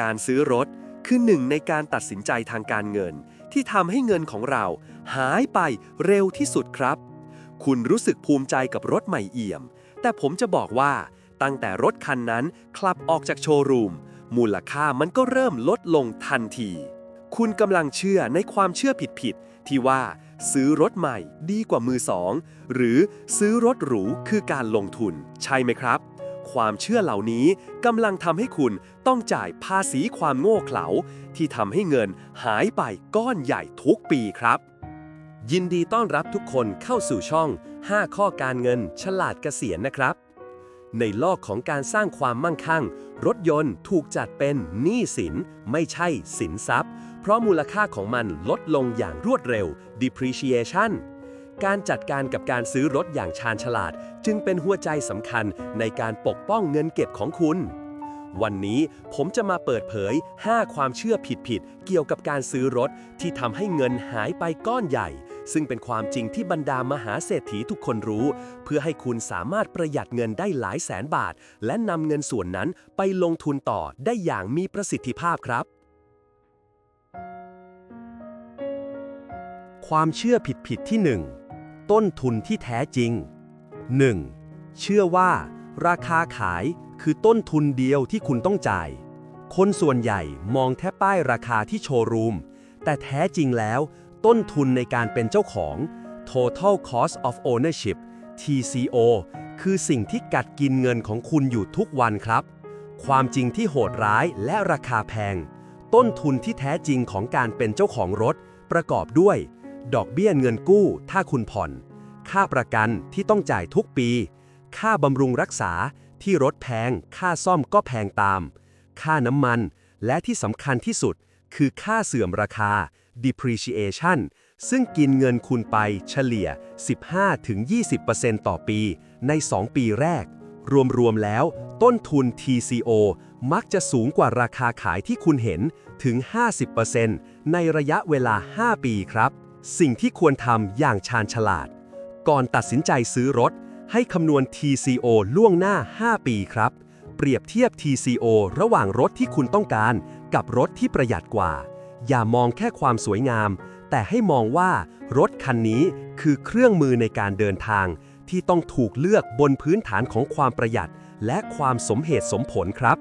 การซื้อรถคือหนึ่งในการตัดสินใจทางการเงิน ที่ทำให้เงินของเราหายไปเร็วที่สุดครับ คุณรู้สึกภูมิใจกับรถใหม่เอี่ยม แต่ผมจะบอกว่าตั้งแต่รถคันนั้นคลับออกจากโชว์รูม มูลค่ามันก็เริ่มลดลงทันที คุณกำลังเชื่อในความเชื่อผิดๆที่ว่าซื้อรถใหม่ดีกว่ามือสอง หรือซื้อรถหรูคือการลงทุน ใช่ไหมครับ ความเชื่อเหล่านี้กำลังทำให้คุณต้องจ่ายภาษีความโง่เขลา ที่ทำให้เงินหายไปก้อนใหญ่ทุกปีครับ ยินดีต้อนรับทุกคนเข้าสู่ช่อง 5 ข้อการเงิน ฉลาดเกษียณนะครับ ในโลกของการสร้างความมั่งคั่ง รถยนต์ถูกจัดเป็นหนี้สิน ไม่ใช่สินทรัพย์ เพราะมูลค่าของมันลดลงอย่างรวดเร็ว depreciation การจัดการกับการซื้อรถอย่างชาญฉลาด จึงเป็นหัวใจสำคัญในการปกป้องเงินเก็บของคุณ วันนี้ผมจะมาเปิดเผย 5 ความเชื่อผิดๆ เกี่ยวกับการซื้อรถที่ทำให้เงินหายไปก้อนใหญ่ ซึ่งเป็นความจริงที่บรรดามหาเศรษฐีทุกคนรู้ เพื่อให้คุณสามารถประหยัดเงินได้หลายแสนบาท และนำเงินส่วนนั้นไปลงทุนต่อได้อย่างมีประสิทธิภาพครับความเชื่อผิดๆที่ 1 ต้นทุนที่แท้จริง 1. เชื่อว่า ราคาขายคือต้นทุนเดียวที่คุณต้องจ่าย คนส่วนใหญ่มองแค่ป้ายราคาที่โชว์รูม แต่แท้จริงแล้ว ต้นทุนในการเป็นเจ้าของ Total Cost of Ownership TCO คือสิ่งที่กัดกินเงินของคุณอยู่ทุกวันครับ ความจริงที่โหดร้ายและราคาแพง ต้นทุนที่แท้จริงของการเป็นเจ้าของรถ ประกอบด้วย ดอกเบี้ยเงินกู้ ถ้าคุณผ่อน ค่าประกันที่ต้องจ่ายทุกปี ค่าบำรุงรักษาที่รถแพง ค่าซ่อมก็แพงตาม ค่าน้ำมัน และที่สำคัญที่สุด คือค่าเสื่อมราคา depreciation ซึ่งกินเงินคุณไปเฉลี่ย 15-20%ต่อปี ใน 2 ปีแรก รวม ๆ แล้ว ต้นทุน TCO มักจะสูงกว่าราคาขายที่คุณเห็นถึง 50%ในระยะเวลา 5 ปีครับ สิ่งที่ควรทำอย่างชาญฉลาด ก่อนตัดสินใจซื้อรถ ให้คำนวณ TCO ล่วงหน้า 5 ปีครับ เปรียบเทียบ TCO ระหว่างรถที่คุณต้องการ กับรถที่ประหยัดกว่า อย่ามองแค่ความสวยงาม แต่ให้มองว่ารถคันนี้คือเครื่องมือในการเดินทาง ที่ต้องถูกเลือกบนพื้นฐานของความประหยัด และความสมเหตุสมผลครับ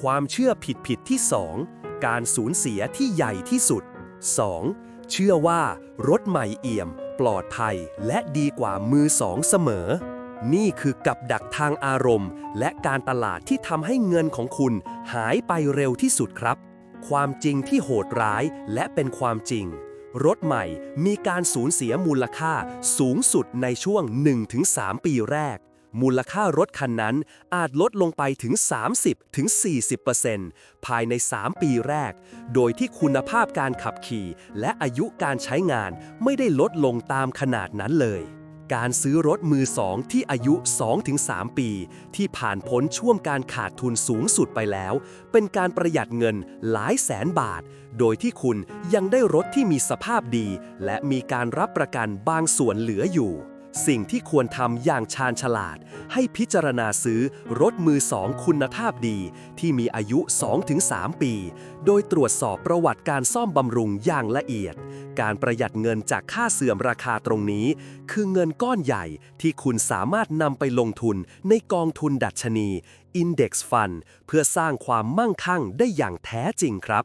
ความเชื่อผิดๆที่ 2 การสูญเสียที่ใหญ่ที่สุด 2. เชื่อว่ารถใหม่เอี่ยม ปลอดภัย และดีกว่ามือสองเสมอ นี่คือกับดักทางอารมณ์ และการตลาดที่ทำให้เงินของคุณหายไปเร็วที่สุดครับ ความจริงที่โหดร้ายและเป็นความจริง รถใหม่มีการสูญเสียมูลค่าสูงสุดในช่วง 1-3 ปีแรก มูลค่ารถคันนั้นอาจลดลงไปถึง 30-40%ภายใน 3 ปีแรก โดยที่คุณภาพการขับขี่ และอายุการใช้งานไม่ได้ลดลงตามขนาดนั้นเลย การซื้อรถมือสองที่อายุ 2-3 ปี ที่ผ่านพ้นช่วงการขาดทุนสูงสุดไปแล้ว เป็นการประหยัดเงินหลายแสนบาท โดยที่คุณยังได้รถที่มีสภาพดี และมีการรับประกันบางส่วนเหลืออยู่ สิ่งที่ควรทำอย่างชาญฉลาด ให้พิจารณาซื้อรถมือสองคุณภาพดี ที่มีอายุ 2-3 ปี โดยตรวจสอบประวัติการซ่อมบำรุงอย่างละเอียด การประหยัดเงินจากค่าเสื่อมราคาตรงนี้ คือเงินก้อนใหญ่ที่คุณสามารถนำไปลงทุนในกองทุนดัชนี Index Fund เพื่อสร้างความมั่งคั่งได้อย่างแท้จริงครับ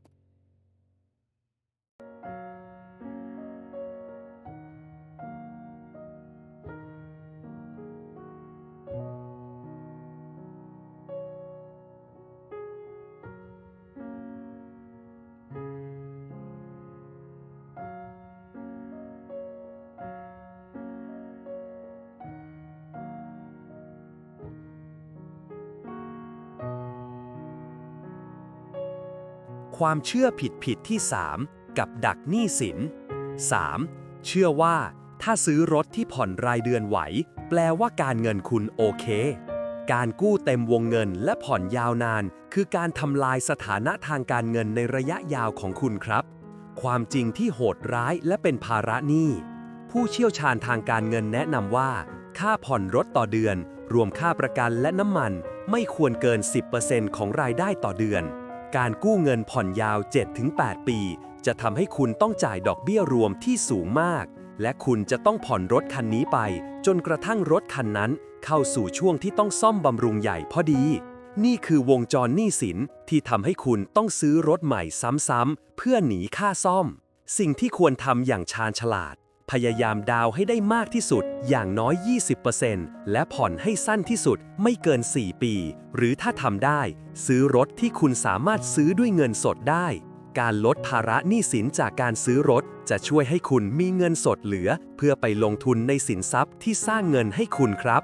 ความเชื่อผิดๆที่ 3 กับดักหนี้สิน 3. เชื่อว่าถ้าซื้อรถที่ผ่อนรายเดือนไหว แปลว่าการเงินคุณโอเค การกู้เต็มวงเงินและผ่อนยาวนาน คือการทำลายสถานะทางการเงินในระยะยาวของคุณครับ ความจริงที่โหดร้ายและเป็นภาระหนี้ผผู้เชี่ยวชาญทางการเงินแนะนำว่า ค่าผ่อนรถต่อเดือน รวมค่าประกันและน้ำมัน ไม่ควรเกิน 10%ของรายได้ต่อเดือน การกู้เงินผ่อนยาว 7-8 ปี จะทำให้คุณต้องจ่ายดอกเบี้ยรวมที่สูงมาก และคุณจะต้องผ่อนรถคันนี้ไป จนกระทั่งรถคันนั้น เข้าสู่ช่วงที่ต้องซ่อมบำรุงใหญ่พอดี นี่คือวงจรหนี้สินที่ทำให้คุณต้องซื้อรถใหม่ซ้ำๆเพื่อหนีค่าซ่อม สิ่งที่ควรทำอย่างชาญฉลาด พยายามดาวให้ได้มากที่สุด อย่างน้อย 20%และผ่อนให้สั้นที่สุดไม่เกิน 4 ปี หรือถ้าทำได้ ซื้อรถที่คุณสามารถซื้อด้วยเงินสดได้ การลดภาระหนี้สินจากการซื้อรถ จะช่วยให้คุณมีเงินสดเหลือ เพื่อไปลงทุนในสินทรัพย์ที่สร้างเงินให้คุณครับ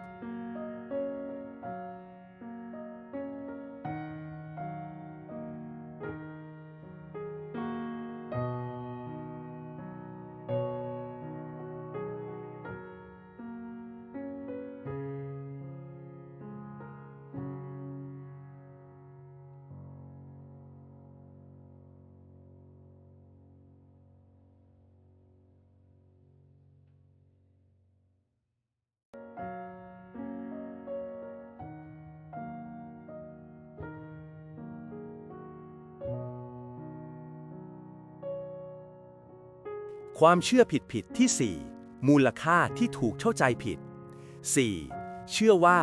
ความเชื่อผิดๆที่ 4 มูลค่าที่ถูกเข้าใจผิด 4. เชื่อว่า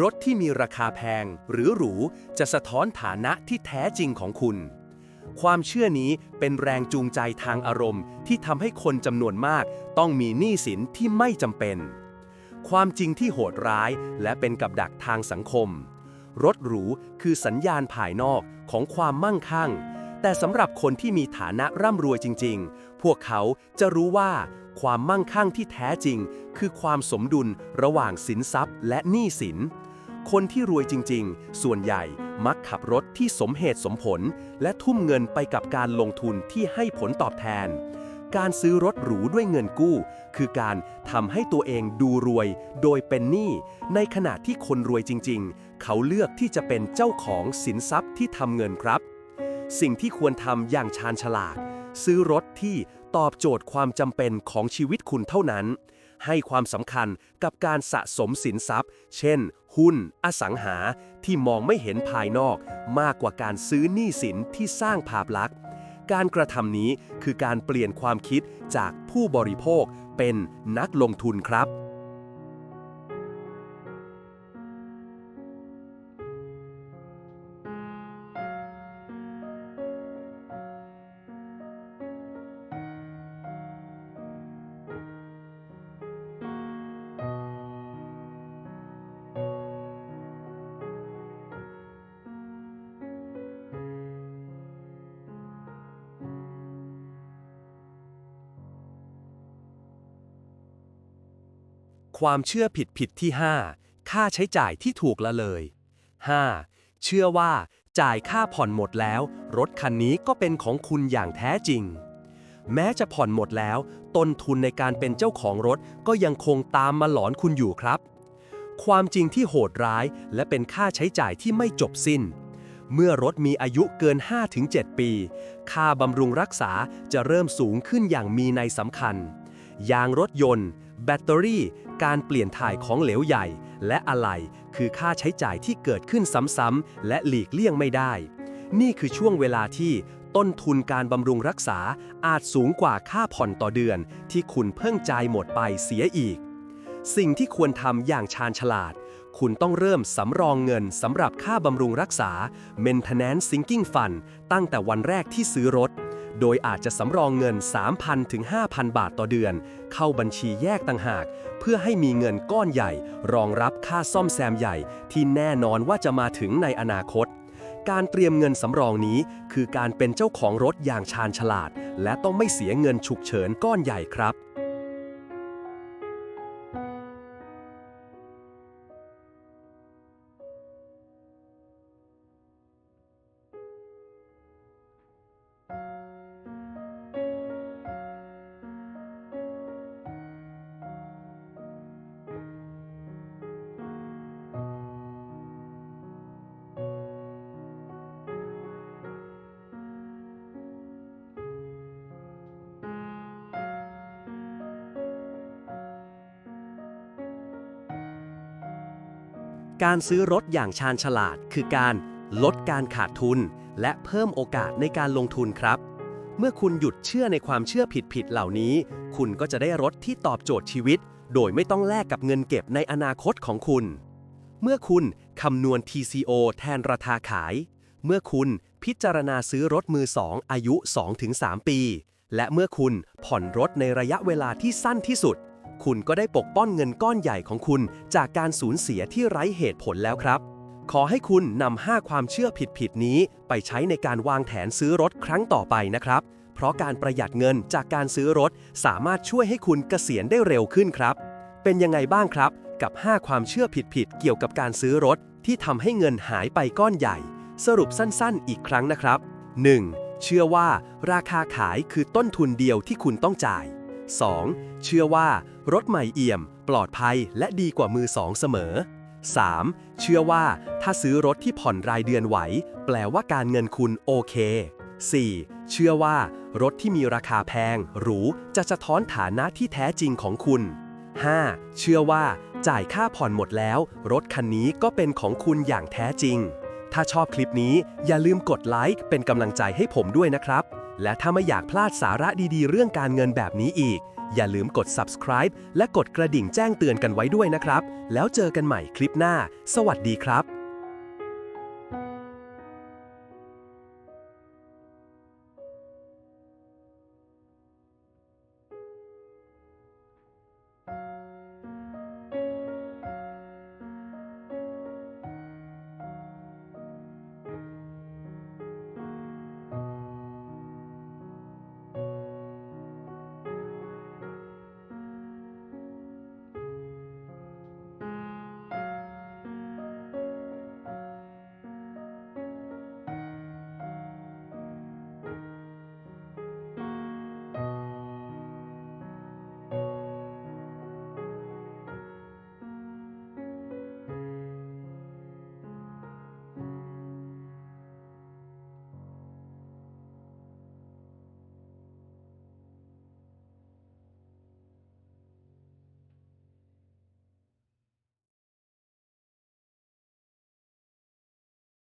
รถที่มีราคาแพงหรือหรูจะสะท้อนฐานะที่แท้จริงของคุณ ความเชื่อนี้เป็นแรงจูงใจทางอารมณ์ที่ทำให้คนจำนวนมากต้องมีหนี้สินที่ไม่จำเป็น ความจริงที่โหดร้ายและเป็นกับดักทางสังคม รถหรูคือสัญญาณภายนอกของความมั่งคั่ง แต่สำหรับคนที่มีฐานะร่ำรวยจริง ๆ พวกเขาจะรู้ว่าความมั่งคั่งที่แท้จริง คือความสมดุลระหว่างสินทรัพย์และหนี้สิน คนที่รวยจริง ๆ ส่วนใหญ่มักขับรถที่สมเหตุสมผล และทุ่มเงินไปกับการลงทุนที่ให้ผลตอบแทน การซื้อรถหรูด้วยเงินกู้ คือการทำให้ตัวเองดูรวย โดยเป็นหนี้ ในขณะที่คนรวยจริง ๆ เขาเลือกที่จะเป็นเจ้าของสินทรัพย์ที่ทำเงินครับ สิ่งที่ควรทำอย่างชาญฉลาด ซื้อรถที่ตอบโจทย์ความจำเป็นของชีวิตคุณเท่านั้น ให้ความสำคัญกับการสะสมสินทรัพย์ เช่น หุ้น อสังหา ที่มองไม่เห็นภายนอก มากกว่าการซื้อหนี้สินที่สร้างภาพลักษณ์ การกระทำนี้คือการเปลี่ยนความคิดจากผู้บริโภคเป็นนักลงทุนครับ ความเชื่อผิดผิดๆที่ 5 ค่าใช้จ่ายที่ถูกละเลย 5. เชื่อว่าจ่ายค่าผ่อนหมดแล้ว รถคันนี้ก็เป็นของคุณอย่างแท้จริง แม้จะผ่อนหมดแล้ว ต้นทุนในการเป็นเจ้าของรถก็ยังคงตามมาหลอนคุณอยู่ครับ ความจริงที่โหดร้ายและเป็นค่าใช้จ่ายที่ไม่จบสิ้น เมื่อรถมีอายุเกิน 5-7 ปี ค่าบำรุงรักษาจะเริ่มสูงขึ้นอย่างมีในสำคัญ ยางรถยนต์ แบตเตอรี่ การเปลี่ยนถ่ายของเหลวใหญ่ และอะไหล่คือค่าใช้จ่ายที่เกิดขึ้นซ้ำๆและหลีกเลี่ยงไม่ได้ นี่คือช่วงเวลาที่ต้นทุนการบำรุงรักษาอาจสูงกว่าค่าผ่อนต่อเดือน ที่คุณเพิ่งจ่ายหมดไปเสียอีก สิ่งที่ควรทำอย่างชาญฉลาด คุณต้องเริ่มสำรองเงินสำหรับค่าบำรุงรักษา Maintenance Sinking Fund ตั้งแต่วันแรกที่ซื้อรถ โดยอาจจะสำรองเงิน 3,000 ถึง 5,000 บาทต่อเดือน เข้าบัญชีแยกต่างหาก เพื่อให้มีเงินก้อนใหญ่ รองรับค่าซ่อมแซมใหญ่ ที่แน่นอนว่าจะมาถึงในอนาคต การเตรียมเงินสำรองนี้ คือการเป็นเจ้าของรถอย่างชาญฉลาด และต้องไม่เสียเงินฉุกเฉินก้อนใหญ่ครับ การซื้อรถอย่างชาญฉลาด คือการลดการขาดทุน และเพิ่มโอกาสในการลงทุนครับ เมื่อคุณหยุดเชื่อในความเชื่อผิดๆเหล่านี้ คุณก็จะได้รถที่ตอบโจทย์ชีวิต โดยไม่ต้องแลกกับเงินเก็บในอนาคตของคุณ เมื่อคุณคำนวณ TCO แทนราคาขาย เมื่อคุณพิจารณาซื้อรถมือสองอายุ 2-3 ปี และเมื่อคุณผ่อนรถในระยะเวลาที่สั้นที่สุด คุณก็ได้ปกป้องเงินก้อนใหญ่ของคุณจากการสูญเสียที่ไร้เหตุผลแล้วครับ ขอให้คุณนำ5ความเชื่อผิดๆนี้ ไปใช้ในการวางแผนซื้อรถครั้งต่อไปนะครับ เพราะการประหยัดเงินจากการซื้อรถสามารถช่วยให้คุณเกษียณได้เร็วขึ้นครับ เป็นยังไงบ้างครับ กับ 5 ความเชื่อผิดๆเกี่ยวกับการซื้อรถ ที่ทำให้เงินหายไปก้อนใหญ่ สรุปสั้นๆ อีกครั้งนะครับ 1. เชื่อว่าราคาขายคือต้นทุนเดียวที่คุณต้องจ่าย 2. เชื่อว่ารถใหม่เอี่ยม ปลอดภัยและดีกว่ามือสองเสมอ 3. เชื่อว่าถ้าซื้อรถที่ผ่อนรายเดือนไหว แปลว่าการเงินคุณโอเค 4. เชื่อว่ารถที่มีราคาแพง หรูจะสะท้อนฐานะที่แท้จริงของคุณ 5. เชื่อว่าจ่ายค่าผ่อนหมดแล้ว รถคันนี้ก็เป็นของคุณอย่างแท้จริง ถ้าชอบคลิปนี้อย่าลืมกดไลค์เป็นกำลังใจให้ผมด้วยนะครับ และถ้าไม่อยากพลาดสาระดีๆ เรื่องการเงินแบบนี้อีก อย่าลืมกด subscribe และกดกระดิ่งแจ้งเตือนกันไว้ด้วยนะครับ แล้วเจอกันใหม่คลิปหน้า สวัสดีครับ